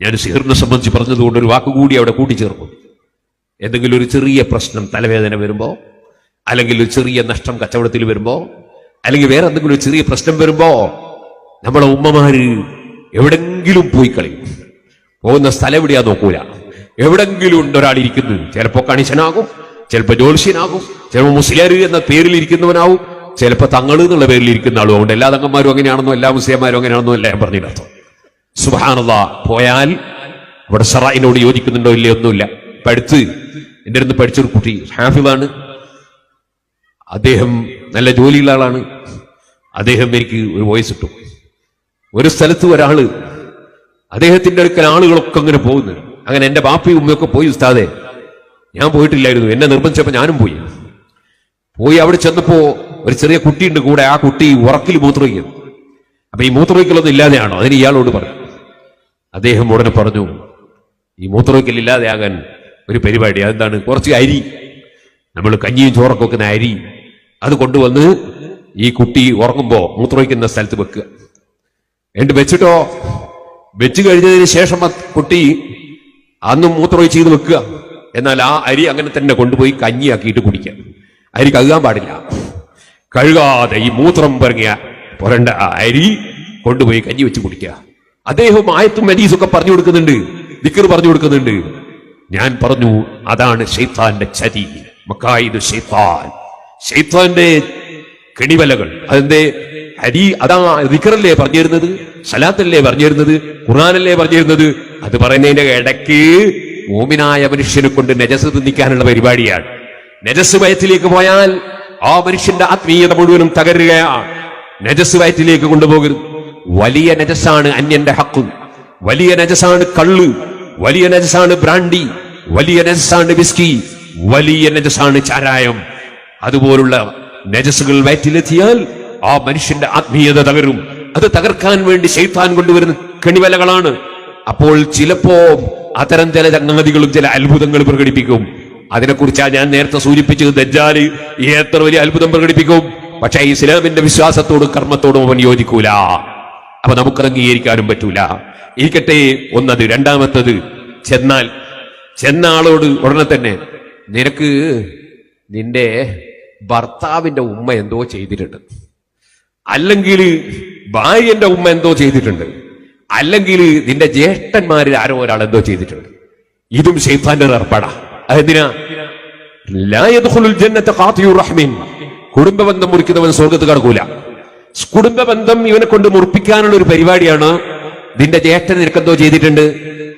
ഞാൻ സിഹറിനെ സംബന്ധിച്ച് പറഞ്ഞതുകൊണ്ട് ഒരു വാക്കുകൂടി അവിടെ കൂട്ടിച്ചേർക്കും. എന്തെങ്കിലും ഒരു ചെറിയ പ്രശ്നം തലവേദന വരുമ്പോ അല്ലെങ്കിൽ ഒരു ചെറിയ നഷ്ടം കച്ചവടത്തിൽ വരുമ്പോ അല്ലെങ്കിൽ വേറെ എന്തെങ്കിലും ഒരു ചെറിയ പ്രശ്നം വരുമ്പോ നമ്മളെ ഉമ്മമാര് എവിടെങ്കിലും പോയി കളയും പോകുന്ന സ്ഥലം എവിടെയാ നോക്കൂല. എവിടെങ്കിലും ഉണ്ട് ഒരാൾ ഇരിക്കുന്നത്. ചിലപ്പോ കണിശനാകും ചിലപ്പോ ജ്യോത്സ്യനാകും ചിലപ്പോ മുസ്ലിയാർ എന്ന പേരിൽ ഇരിക്കുന്നവനാവും ചിലപ്പോ തങ്ങൾ എന്നുള്ള പേരിൽ ഇരിക്കുന്ന ആളും അതുകൊണ്ട് എല്ലാ തങ്ങന്മാരും അങ്ങനെയാണെന്നോ എല്ലാ മുസ്ലിംമാരും അങ്ങനെയാണെന്നോ എല്ലാം ഞാൻ പറഞ്ഞിടത്തോ പോയാൽ അവിടെ സറായിനോട് യോജിക്കുന്നുണ്ടോ ഇല്ലയോ ഒന്നുമില്ല. പഠിച്ച് എന്റെ അടുത്ത് പഠിച്ചൊരു കുട്ടി ഹാഫിളാണ് അദ്ദേഹം നല്ല ജോലിയുള്ള ആളാണ്. അദ്ദേഹം എനിക്ക് ഒരു വോയിസ് ഇട്ടു. ഒരു സ്ഥലത്ത് ഒരാൾ അദ്ദേഹത്തിന്റെ അടുക്കൽ ആളുകളൊക്കെ അങ്ങനെ പോകുന്നു. അങ്ങനെ എന്റെ ബാപ്പയും ഉമ്മയൊക്കെ പോയി ഉസ്താദെ. ഞാൻ പോയിട്ടില്ലായിരുന്നു. എന്നെ നിർബന്ധിച്ചപ്പോൾ ഞാനും പോയി. പോയി അവിടെ ചെന്നപ്പോ ഒരു ചെറിയ കുട്ടിയുണ്ട് കൂടെ. ആ കുട്ടി ഉറക്കിൽ മൂത്രമൊഴിക്കുന്നു. അപ്പൊ ഈ മൂത്രമൊഴിക്കലൊന്നും ഇല്ലാതെയാണോ? അതിന് ഇയാളോട് പറഞ്ഞു അദ്ദേഹം ഉടനെ പറഞ്ഞു ഈ മൂത്രമൊഴിക്കൽ ഇല്ലാതെയാകാൻ ഒരു പരിപാടി അതെന്താണ്? കുറച്ച് അരി. നമ്മൾ കഞ്ഞിയും ചോറൊക്കെ വെക്കുന്ന അരി. അത് കൊണ്ടുവന്ന് ഈ കുട്ടി ഉറങ്ങുമ്പോൾ മൂത്രമൊഴിക്കുന്ന സ്ഥലത്ത് വെക്കുക. എന്നിട്ട് വെച്ചിട്ടോ? വെച്ചു കഴിഞ്ഞതിന് ശേഷം കുട്ടി അന്നും മൂത്രമൊഴിച്ച് ചെയ്ത് വെക്കുക. എന്നാൽ ആ അരി അങ്ങനെ തന്നെ കൊണ്ടുപോയി കഞ്ഞിയാക്കിയിട്ട് കുടിക്കുക. അരി കഴുകാൻ പാടില്ല. കഴുകാതെ ഈ മൂത്രം പറഞ്ഞ പുരണ്ട അരി കൊണ്ടുപോയി കഞ്ഞി വെച്ച് കുടിക്കുക. അദ്ദേഹം ആയത്തും മരീസൊക്കെ പറഞ്ഞു കൊടുക്കുന്നുണ്ട്. ദിക്കർ പറഞ്ഞു കൊടുക്കുന്നുണ്ട്. ഞാൻ പറഞ്ഞു അതാണ് ഷെയ്ത്താന്റെ ചതി മക്കായിദ് ഷെയ്ത്താൻ ഷെയ്ത്താന്റെ കെണിവലകൾ. അതിന്റെ ഹരി അതാ ദിക്കറല്ലേ പറഞ്ഞു തരുന്നത് സലാത്തല്ലേ പറഞ്ഞു തരുന്നത് ഖുറാനല്ലേ പറഞ്ഞു തരുന്നത് അത് പറയുന്നതിന്റെ ഇടയ്ക്ക് മോമിനായ മനുഷ്യനെ കൊണ്ട് നജസ് തിന്നിക്കാനുള്ള പരിപാടിയാണ്. നജസ് വയറ്റിലേക്ക് പോയാൽ ആ മനുഷ്യന്റെ ആത്മീയത മുഴുവനും തകരുകയാണ്. നജസ് വയറ്റിലേക്ക് കൊണ്ടുപോകരുത്. വലിയ നജസാണ് അന്യന്റെ ഹക്ക്. വലിയ നജസാണ് കള്ള്. വലിയ നജസാണ് ബ്രാണ്ടി. വലിയ നജസാണ് വിസ്കി. വലിയ നജസാണ് ചാരായം. അതുപോലുള്ള നജസുകൾ വയറ്റിലെത്തിയാൽ ആ മനുഷ്യന്റെ ആത്മീയത തകരും. അത് തകർക്കാൻ വേണ്ടി ശൈത്താൻ കൊണ്ടുവരുന്ന കെണിവലകളാണ്. അപ്പോൾ ചിലപ്പോ അത്തരം ചില ചങ്ങാതികളും ചില അത്ഭുതങ്ങൾ പ്രകടിപ്പിക്കും. അതിനെക്കുറിച്ചാണ് ഞാൻ നേരത്തെ സൂചിപ്പിച്ചത് ദജ്ജാൽ എത്ര വലിയ അത്ഭുതം പ്രകടിപ്പിക്കും. പക്ഷേ ഇസ്ലാമിന്റെ വിശ്വാസത്തോടും കർമ്മത്തോടും അവൻ യോജിക്കൂല. അപ്പൊ നമുക്ക് അംഗീകരിക്കാനും പറ്റൂല. ഇരിക്കട്ടെ ഒന്നത് രണ്ടാമത്തത്. ചെന്നാൽ ചെന്ന ആളോട് ഉടനെ തന്നെ നിനക്ക് നിന്റെ ഭർത്താവിന്റെ ഉമ്മ എന്തോ ചെയ്തിട്ടുണ്ട്. അല്ലെങ്കിൽ ഭാര്യന്റെ ഉമ്മ എന്തോ ചെയ്തിട്ടുണ്ട്. അല്ലെങ്കിൽ നിന്റെ ജ്യേഷ്ഠന്മാരിൽ ആരോ ഒരാൾ എന്തോ ചെയ്തിട്ടുണ്ട്. ഇതും ഷെയ്ഫാന്റെ ഏർപ്പാടാ അതെന്തിനാ? ജന്നത്തെ യദ്ഖുലുൽ ജന്നത ഖാതിയുർ റഹ്മിൻ. കുടുംബ ബന്ധം മുറിക്കുന്നവൻ സ്വർഗത്ത് കടക്കൂല. കുടുംബ ബന്ധം ഇവനെ കൊണ്ട് മുറിപ്പിക്കാനുള്ള ഒരു പരിപാടിയാണ്. നിന്റെ ജേഷ്ഠൻ നിനക്കെന്തോ ചെയ്തിട്ടുണ്ട്.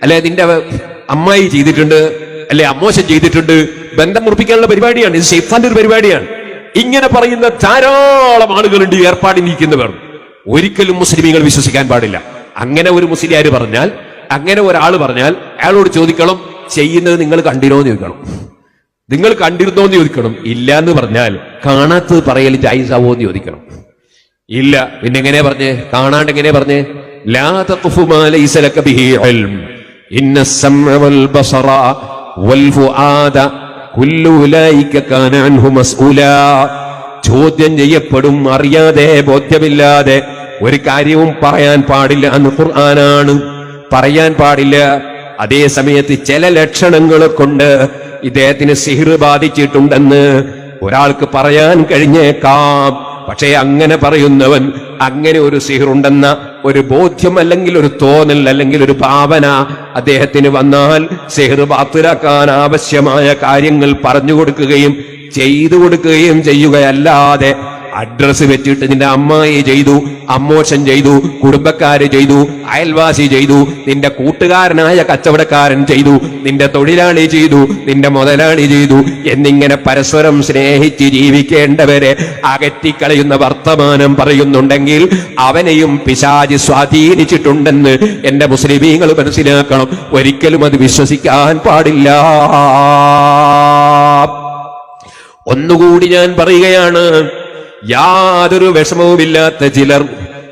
അല്ലെ നിന്റെ അമ്മായി ചെയ്തിട്ടുണ്ട്. അല്ലെ അമ്മോശൻ ചെയ്തിട്ടുണ്ട്. ബന്ധം മുറിപ്പിക്കാനുള്ള പരിപാടിയാണ്. ഇത് ഷെയ്ഫാന്റെ ഒരു പരിപാടിയാണ്. ഇങ്ങനെ പറയുന്ന ധാരാളം ആളുകളുണ്ട് ഈ ഏർപ്പാടിൽ നിൽക്കുന്നവർ. ഒരിക്കലും മുസ്ലിമീങ്ങൾ വിശ്വസിക്കാൻ പാടില്ല. അങ്ങനെ ഒരു മുസ്ലിയാർ പറഞ്ഞാൽ അങ്ങനെ ഒരാൾ പറഞ്ഞാൽ അയാളോട് ചോദിക്കണം ചെയ്യുന്നത് നിങ്ങൾ കണ്ടിരുന്നോ എന്ന് ചോദിക്കണം. നിങ്ങൾ കണ്ടിരുന്നോ എന്ന് ചോദിക്കണം. ഇല്ല എന്ന് പറഞ്ഞാൽ കാണാത്തത് പറയൽ ജായിസാവോ എന്ന് ചോദിക്കണം. ഇല്ല. പിന്നെ എങ്ങനെ പറഞ്ഞേ? കാണാണ്ട് എങ്ങനെ പറഞ്ഞേ? ചോദ്യം ചെയ്യപ്പെടും അറിയാതെ ബോധ്യമില്ലാതെ. ഒരു കാര്യവും പറയാൻ പാടില്ല അന്ന് ഖുർആനാണ്. പറയാൻ പാടില്ല. അതേ സമയത്ത് ചില ലക്ഷണങ്ങളെ കൊണ്ട് ഇദ്ദേഹത്തിന് സിഹിർ ബാധിച്ചിട്ടുണ്ടെന്ന് ഒരാൾക്ക് പറയാൻ കഴിഞ്ഞേക്കാം. പക്ഷേ അങ്ങനെ പറയുന്നവൻ അങ്ങനെ ഒരു സിഹിറുണ്ടെന്ന ഒരു ബോധ്യം അല്ലെങ്കിൽ ഒരു തോന്നൽ അല്ലെങ്കിൽ ഒരു ഭാവന അദ്ദേഹത്തിന് വന്നാൽ സിഹിർ ബാത്തിലാക്കാൻ ആവശ്യമായ കാര്യങ്ങൾ പറഞ്ഞു കൊടുക്കുകയും ചെയ്തു കൊടുക്കുകയും ചെയ്യുകയല്ലാതെ അഡ്രസ് വെച്ചിട്ട് നിന്റെ അമ്മായി ചെയ്തു അമ്മോശൻ ചെയ്തു കുടുംബക്കാര് ചെയ്തു അയൽവാസി ചെയ്തു നിന്റെ കൂട്ടുകാരനായ കച്ചവടക്കാരൻ ചെയ്തു നിന്റെ തൊഴിലാളി ചെയ്തു നിന്റെ മുതലാളി ചെയ്തു. എന്നിങ്ങനെ പരസ്പരം സ്നേഹിച്ച് ജീവിക്കേണ്ടവരെ അകറ്റിക്കളയുന്ന വർത്തമാനം പറയുന്നുണ്ടെങ്കിൽ അവനെയും പിശാചി സ്വാധീനിച്ചിട്ടുണ്ടെന്ന് എന്റെ മുസ്ലിമീങ്ങൾ മനസ്സിലാക്കണം. ഒരിക്കലും അത് വിശ്വസിക്കാൻ പാടില്ല. ഒന്നുകൂടി ഞാൻ പറയുകയാണ് യാതൊരു വിഷമവുമില്ലാത്ത ചിലർ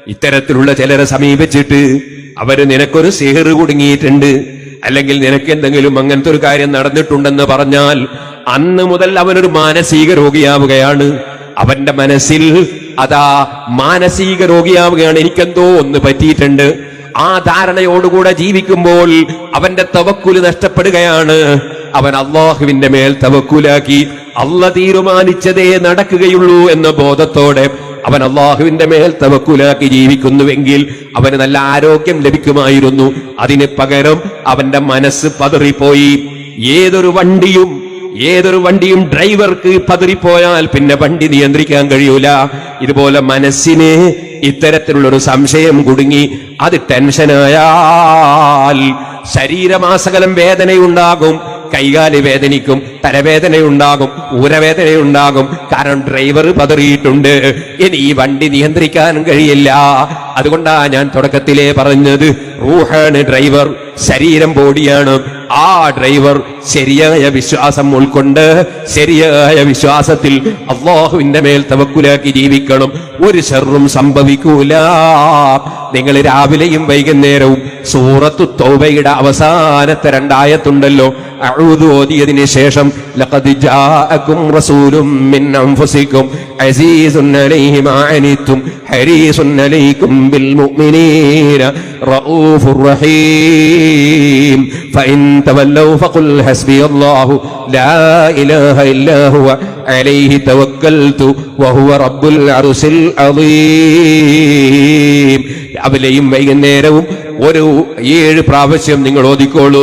ഇത്തരത്തിലുള്ള ചിലരെ സമീപിച്ചിട്ട് അവർ നിനക്കൊരു സിഹർ കുടുങ്ങിയിട്ടുണ്ട്. അല്ലെങ്കിൽ നിനക്ക് എന്തെങ്കിലും അങ്ങനത്തെ ഒരു കാര്യം നടന്നിട്ടുണ്ടെന്ന് പറഞ്ഞാൽ അന്ന് മുതൽ അവനൊരു മാനസിക രോഗിയാവുകയാണ്. അവന്റെ മനസ്സിൽ അതാ മാനസിക രോഗിയാവുകയാണ്. എനിക്കെന്തോ ഒന്ന് പറ്റിയിട്ടുണ്ട്. ആ ധാരണയോടുകൂടെ ജീവിക്കുമ്പോൾ അവന്റെ തവക്കുൽ നഷ്ടപ്പെടുകയാണ്. അവൻ അള്ളാഹുവിന്റെ മേൽ തവക്കൂലാക്കി അല്ല തീരുമാനിച്ചതേ നടക്കുകയുള്ളൂ എന്ന ബോധത്തോടെ അവൻ അള്ളാഹുവിന്റെ മേൽ തവക്കുലാക്കി ജീവിക്കുന്നുവെങ്കിൽ അവന് നല്ല ആരോഗ്യം ലഭിക്കുമായിരുന്നു. അതിന് പകരം അവന്റെ മനസ്സ് പതറിപ്പോയി. ഏതൊരു വണ്ടിയും ഏതൊരു വണ്ടിയും ഡ്രൈവർക്ക് പതറിപ്പോയാൽ പിന്നെ വണ്ടി നിയന്ത്രിക്കാൻ കഴിയൂല. ഇതുപോലെ മനസ്സിനെ ഇത്തരത്തിലുള്ളൊരു സംശയം കുടുങ്ങി അത് ടെൻഷനായാൽ ശരീരമാസകലം വേദനയുണ്ടാകും. കൈകാൽ വേദനിക്കും തലവേദനയുണ്ടാകും ഊരവേദനയുണ്ടാകും. കാരണം ഡ്രൈവർ പതറിയിട്ടുണ്ട്. ഇനി ഈ വണ്ടി നിയന്ത്രിക്കാൻ കഴിയില്ല. അതുകൊണ്ടാണ് ഞാൻ തുടക്കത്തിലേ പറഞ്ഞത്. റൂഹാണ് ഡ്രൈവർ ശരീരം ബോഡിയാണ്. ആ ഡ്രൈവർ ശരിയായ വിശ്വാസം ഉൾക്കൊണ്ട് ശരിയായ വിശ്വാസത്തിൽ അള്ളാഹുവിന്റെ മേൽ തവക്കുലാക്കി ജീവിക്കണം. ഒരു ഷെറും സംഭവിക്കൂല. നിങ്ങൾ രാവിലെയും വൈകുന്നേരവും സൂറത്തു തൗബയുടെ അവസാനത്തെ രണ്ടായത്തുണ്ടല്ലോ. അഊദു ഓതിയതിനു ശേഷം ബിൽ മുഅ്മിനീന. റഊഫുർ റഹീം ഫഇൻ തവല്ലൗ ഫഖുൽ ഹസ്ബി അല്ലാഹു ലാ ഇലാഹ ഇല്ലാ ഹുവ അലൈഹി തവക്കൽതു വഹുവ റബ്ബുൽ അർശിൽ അദീം. രാവിലെയും വൈകുന്നേരവും ഒരു ഏഴ് പ്രാവശ്യം നിങ്ങൾ ഓതിക്കോളൂ.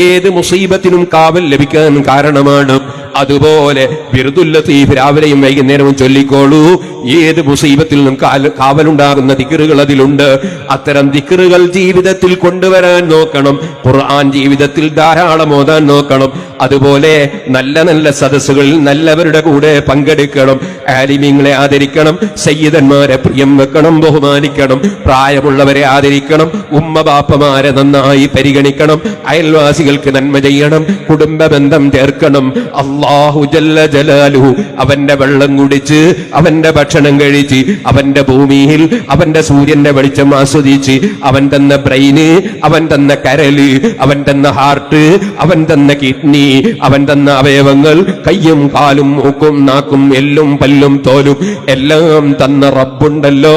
ഏത് മുസീബത്തിനും കാവൽ ലഭിക്കാൻ കാരണമാണ് അതുപോലെ ബിർദുല്ലത്തീഫ് രാവിലെയും വൈകുന്നേരവും ചൊല്ലിക്കോളൂ. ഏത് മുസീബത്തിൽ നിന്നും കാവലുണ്ടാകുന്ന ദിക്കറുകൾ അതിലുണ്ട്. അത്തരം ദിക്കറുകൾ ജീവിതത്തിൽ കൊണ്ടുവരാൻ നോക്കണം. ഖുർആൻ ജീവിതത്തിൽ ധാരാളം ഓതാൻ നോക്കണം. അതുപോലെ നല്ല നല്ല സദസ്സുകളിൽ നല്ലവരുടെ കൂടെ പങ്കെടുക്കണം. ആലിമീങ്ങളെ ആദരിക്കണം. സയ്യിദന്മാരെ പ്രിയം വെക്കണം. ബഹുമാനിക്കണം. പ്രായമുള്ളവരെ ആദരിക്കണം. ഉമ്മ ബാപ്പമാരെ നന്നായി പരിഗണിക്കണം. അയൽവാസികൾക്ക് നന്മ ചെയ്യണം. കുടുംബ ബന്ധം ചേർക്കണം. അള്ളാഹു ജല്ല ജലാലുഹു. അവന്റെ വെള്ളം കുടിച്ച് അവന്റെ ഭക്ഷണം കഴിച്ച് അവന്റെ ഭൂമിയിൽ അവന്റെ സൂര്യന്റെ വെളിച്ചം ആസ്വദിച്ച് അവൻ തന്ന ബ്രെയിന് അവൻ തന്ന കരൽ അവൻ തന്ന ഹാർട്ട് അവൻ തന്ന കിഡ്നി അവൻ തന്ന അവയവങ്ങൾ കയ്യും കാലും മൂക്കും നാക്കും എല്ലും പല്ലും തോലും എല്ലാം തന്ന റബ്ബുണ്ടല്ലോ.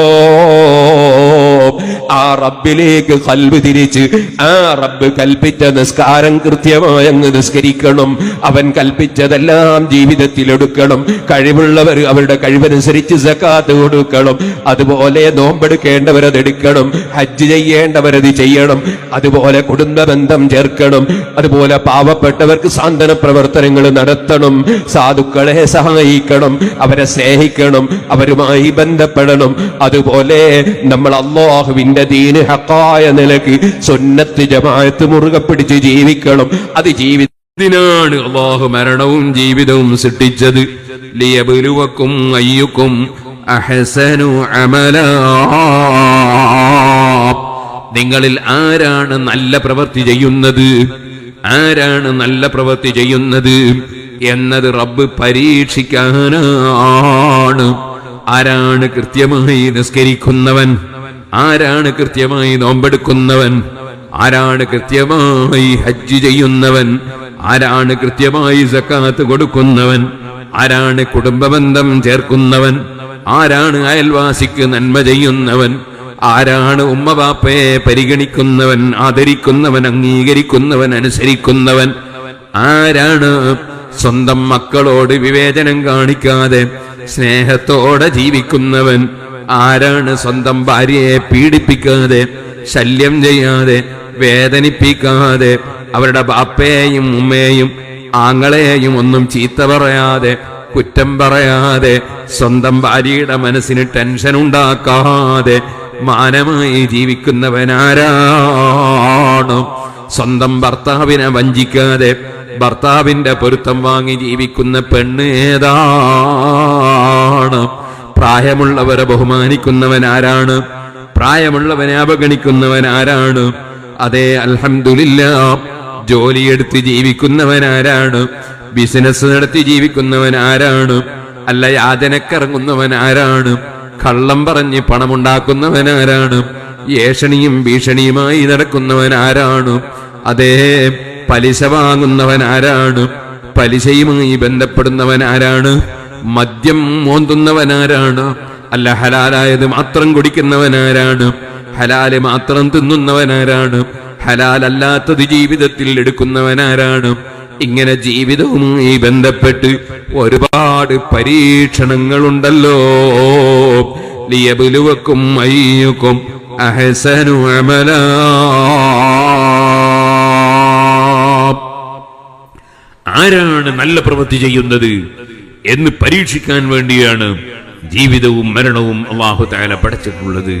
ആ റബ്ബിലേക്ക് കൽബ് തിരിച്ച് ആ റബ്ബ് കൽപ്പിച്ച നിസ്കാരം കൃത്യമായെന്ന് നിസ്കരിക്കണം. അവൻ കൽപ്പിച്ചതെല്ലാം ജീവിതത്തിൽ എടുക്കണം. കഴിവുള്ളവർ അവരുടെ കഴിവനുസരിച്ച് സക്കാത്ത് കൊടുക്കണം. അതുപോലെ നോമ്പെടുക്കേണ്ടവർ അതെടുക്കണം ഹജ്ജ് ചെയ്യേണ്ടവരത് ചെയ്യണം. അതുപോലെ കുടുംബ ബന്ധം ചേർക്കണം. അതുപോലെ പാവപ്പെട്ടവർക്ക് സാന്ത്വന പ്രവർത്തനങ്ങൾ നടത്തണം. സാധുക്കളെ സഹായിക്കണം. അവരെ സ്നേഹിക്കണം. അവരുമായി ബന്ധപ്പെടണം. അതുപോലെ നമ്മൾ അള്ളാഹുവിന്റെ ദീന് ഹക്കായ നിലയ്ക്ക് സുന്നത്ത് ജമാഅത്ത് മുറുകെ പിടിച്ച് ജീവിക്കണം. അത് ജീവി ഇതിനാണ് അള്ളാഹു മരണവും ജീവിതവും സൃഷ്ടിച്ചത്. ലിയബലുവക്കും അയ്യുക്കും അഹസനു അമല. നിങ്ങളിൽ ആരാണ് നല്ല പ്രവൃത്തി ചെയ്യുന്നത്? ആരാണ് നല്ല പ്രവൃത്തി ചെയ്യുന്നത്? എന്നത് റബ്ബ് പരീക്ഷിക്കാനാണ്. ആരാണ് കൃത്യമായി നിസ്കരിക്കുന്നവൻ? ആരാണ് കൃത്യമായി നോമ്പെടുക്കുന്നവൻ? ആരാണ് കൃത്യമായി ഹജ്ജ് ചെയ്യുന്നവൻ? ആരാണ് കൃത്യമായി സക്കാത്ത് കൊടുക്കുന്നവൻ? ആരാണ് കുടുംബബന്ധം ചേർക്കുന്നവൻ? ആരാണ് അയൽവാസിക്ക് നന്മ ചെയ്യുന്നവൻ? ആരാണ് ഉമ്മബാപ്പയെ പരിഗണിക്കുന്നവൻ ആദരിക്കുന്നവൻ അംഗീകരിക്കുന്നവൻ അനുസരിക്കുന്നവൻ? ആരാണ് സ്വന്തം മക്കളോട് വിവേചനം കാണിക്കാതെ സ്നേഹത്തോടെ ജീവിക്കുന്നവൻ? ആരാണ് സ്വന്തം ഭാര്യയെ പീഡിപ്പിക്കാതെ ശല്യം ചെയ്യാതെ വേദനിപ്പിക്കാതെ അവരുടെ ബാപ്പയെയും ഉമ്മയെയും ആങ്ങളെയും ഒന്നും ചീത്ത പറയാതെ കുറ്റം പറയാതെ സ്വന്തം ഭാര്യയുടെ മനസ്സിന് ടെൻഷൻ ഉണ്ടാക്കാതെ മാനമായി ജീവിക്കുന്നവനാരാണ്? സ്വന്തം ഭർത്താവിനെ വഞ്ചിക്കാതെ ഭർത്താവിന്റെ പൊരുത്തം വാങ്ങി ജീവിക്കുന്ന പെണ്ണ് ഏതാണ്? പ്രായമുള്ളവരെ ബഹുമാനിക്കുന്നവൻ ആരാണ്? പ്രായമുള്ളവനെ അവഗണിക്കുന്നവൻ ആരാണ്? അതേ അൽഹമില്ല ജോലിയെടുത്ത് ജീവിക്കുന്നവൻ ആരാണ്? ബിസിനസ് നടത്തി ജീവിക്കുന്നവൻ ആരാണ്? അല്ല യാതനക്കിറങ്ങുന്നവൻ ആരാണ്? കള്ളം പറഞ്ഞ് പണമുണ്ടാക്കുന്നവൻ ആരാണ്? ഏഷണിയും ഭീഷണിയുമായി നടക്കുന്നവൻ ആരാണ്? അതേ പലിശ വാങ്ങുന്നവൻ ആരാണ്? പലിശയുമായി ബന്ധപ്പെടുന്നവൻ ആരാണ്? മദ്യം മോന്തുന്നവനാരാണ്? അല്ല ഹലാലായത് മാത്രം കുടിക്കുന്നവനാരാണ്? ഹലാൽ മാത്രം തിന്നുന്നവനാരാണ്? ഹലാലല്ലാത്തത് ജീവിതത്തിൽ എടുക്കുന്നവനാരാണ്? ഇങ്ങനെ ജീവിതവുമായി ബന്ധപ്പെട്ട് ഒരുപാട് പരീക്ഷണങ്ങളുണ്ടല്ലോ. ലിയബിലുവക്കും അയ്യക്കും അഹസനു അമല. ആരാണ് നല്ല പ്രവൃത്തി ചെയ്യുന്നത്? എന്ന് പരീക്ഷിക്കാൻ വേണ്ടിയാണ് ജീവിതവും മരണവും അള്ളാഹു താല പടച്ചിട്ടുള്ളത്